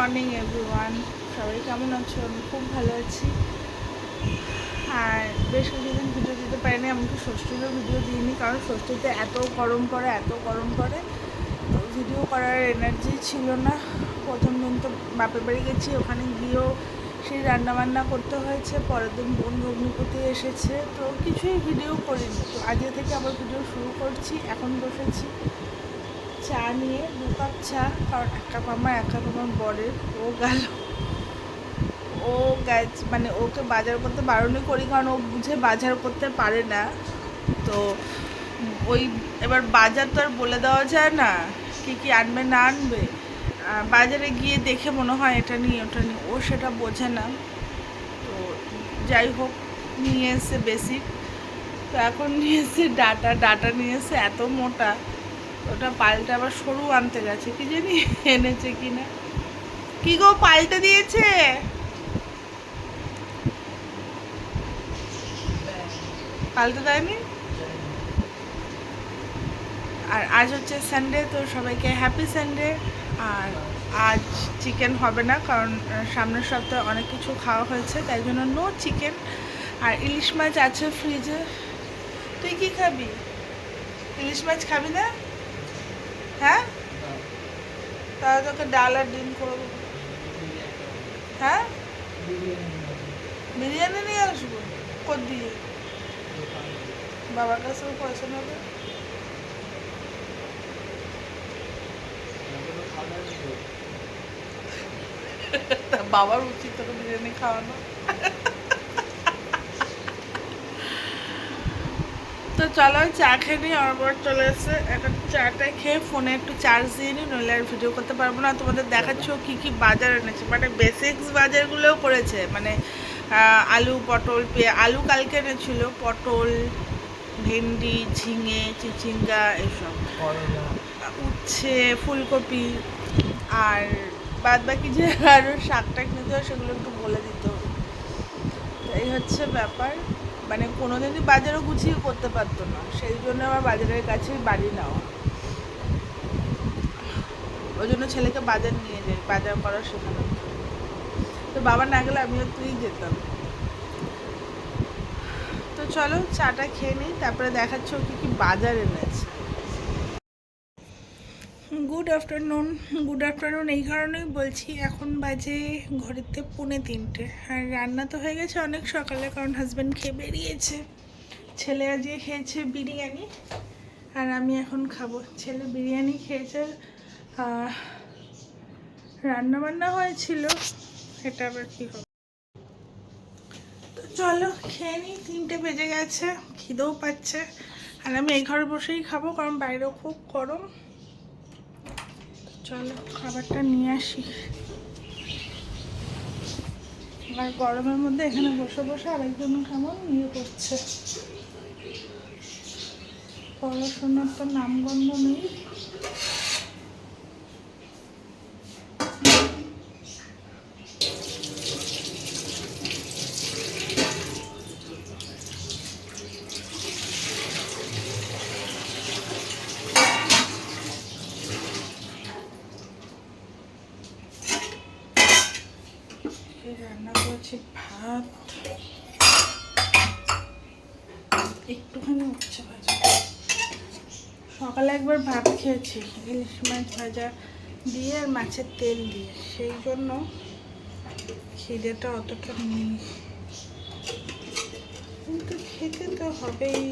Morning, everyone. সবাই কেমন আছো? আমি খুব ভালো আছি। আর বেশ কিছুদিন ভিডিও দিতে পারিনি, এমনকি ষষ্ঠীরও ভিডিও দিইনি, কারণ ষষ্ঠীতে এত গরম পড়ে, এত গরম পড়ে ভিডিও করার এনার্জি ছিল না। প্রথম দিন তো বাপের বাড়ি গেছি, ওখানে গিয়েও সেই রান্নাবান্না করতে হয়েছে, পরের দিন বোন ভগ্নিপতি এসেছে, তো কিছুই ভিডিও করিনি। তো আজকে থেকে আবার ভিডিও শুরু করছি, এখন বসেছি। চা নিয়ে দু কাপ চা, কারণ এক কাপ আমার এক কাপ আমার বরের, ও গেল। ও গ্যাস মানে ওকে বাজার করতে বারণই করি, কারণ ও বুঝে বাজার করতে পারে না। তো ওই এবার বাজার তো আর বলে দেওয়া যায় না, কী কী আনবে না আনবে। বাজারে গিয়ে দেখে মনে হয় এটা নিয়ে, ওটা নিয়ে, ও সেটা বোঝে না। তো যাই হোক, নিয়ে এসে বেসিক তো এখন নিয়ে এসে ডাটা ডাটা নিয়ে এসে এত মোটা। ওটা পাল্টে আবার সরু আনতে গেছে, কি জানি এনেছে কি না কি গো, পাল্টে দিয়েছে? পাল্টে দেয়নি? আর আজ হচ্ছে সানডে তো সবাইকে হ্যাপি সানডে আর আজ চিকেন হবে না, কারণ সামনের সপ্তাহে অনেক কিছু খাওয়া হয়েছে, তাই জন্য নো চিকেন আর ইলিশ মাছ আছে ফ্রিজে তুই কি খাবি? ইলিশ মাছ খাবি না? হ্যাঁ? তাহলে তোকে ডাল আর ডিম করে দেবো হ্যাঁ? বিরিয়ানি নিয়ে আসব কর দিয়ে বাবার কাছে পয়সা নেবে। বাবার উচিত তোকে বিরিয়ানি খাওয়ানো। তো চলো চা খেয়ে নিই আমার বর চলে এসে এখন চাটা খেয়ে ফোনে একটু চার্জ দিয়ে নিই নইলে আর ভিডিও করতে পারব না। তোমাদের দেখাচ্ছ কি কি বাজার এনেছে। মানে বেসিক্স বাজারগুলোও করেছে। মানে আলু পটল পেয়ে আলু কালকে এনেছিল। পটল ভেন্ডি ঝিঙে চিচিঙ্গা এসব। উচ্ছে ফুলকপি আর বাদ বাকি যে আরও শাক টাক নিতে হয় সেগুলো একটু বলে দিতে এই হচ্ছে ব্যাপার। মানে কোনো দিনই বাজারও গুছিয়ে করতে পারতো না। সেই জন্য আমার বাজারের কাছেই বাড়ি নেওয়া। ওই জন্য ছেলেকে বাজার নিয়ে যাই, বাজার করা শেখানো তো বাবা না গেলে আমিও তুই যেতাম। তো চলো চাটা খেয়ে নিই, তারপরে দেখাচ্ছ কি কি বাজার এনেছে। গুড আফটারনুন গুড আফটারনুন এই কারণেই বলছি এখন বাজে ঘরেতে পৌনে তিনটে। আর রান্না তো হয়ে গেছে অনেক সকালে কারণ হাজব্যান্ড খেয়ে বেরিয়েছে। ছেলে আজকে খেয়েছে বিরিয়ানি আর আমি এখন খাব। ছেলে বিরিয়ানি খেয়েছে রান্না বান্না হয়েছিল, এটা আবার কী হবে? তো চলো খেয়ে নিই তিনটে বেজে গেছে, খিদেও পাচ্ছে। আর আমি এই ঘরে বসেই খাব কারণ বাইরেও খুব গরম। চলো, খাবারটা নিয়ে আসি। আর গরমের মধ্যে এখানে বসে বসে আরেকজন কেমন নিয়ে পড়ছে পড়াশোনার তো নামগন্ধ নেই। রান্না করেছি ভাত। একটুখানি উচ্ছে ভাজা। সকালে একবার ভাত খেয়েছি, ইলিশ মাছ ভাজা দিয়ে আর মাছের তেল দিয়ে। সেই জন্য খিদেটা অতটা নেই। কিন্তু খেতে তো হবেই।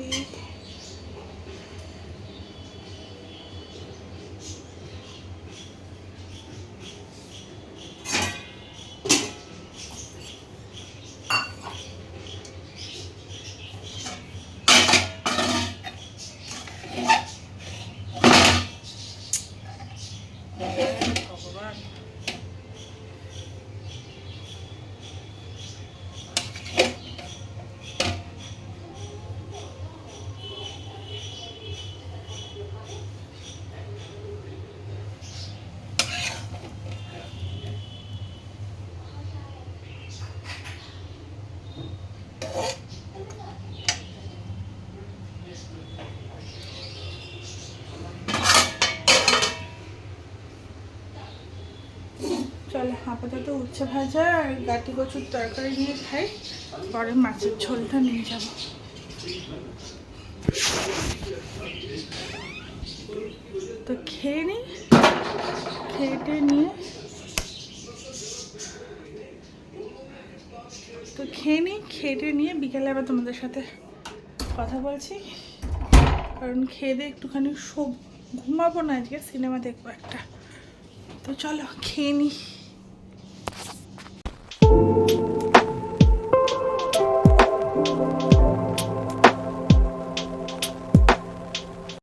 আপাতত উচ্ছে ভাজা আর গাটি কচুর তরকারি নিয়ে খাই। পরে মাছের ঝোলটা নিয়ে যাব। তো খেয়ে নিই খেটে নিয়ে। তো খেয়ে নিই খেটে নিয়ে বিকেলে আবার তোমাদের সাথে কথা বলছি। কারণ খেয়ে দিয়ে একটুখানি সব ঘুমাবো না আজকে, সিনেমা দেখব একটা। তো চলো, খেয়ে নিই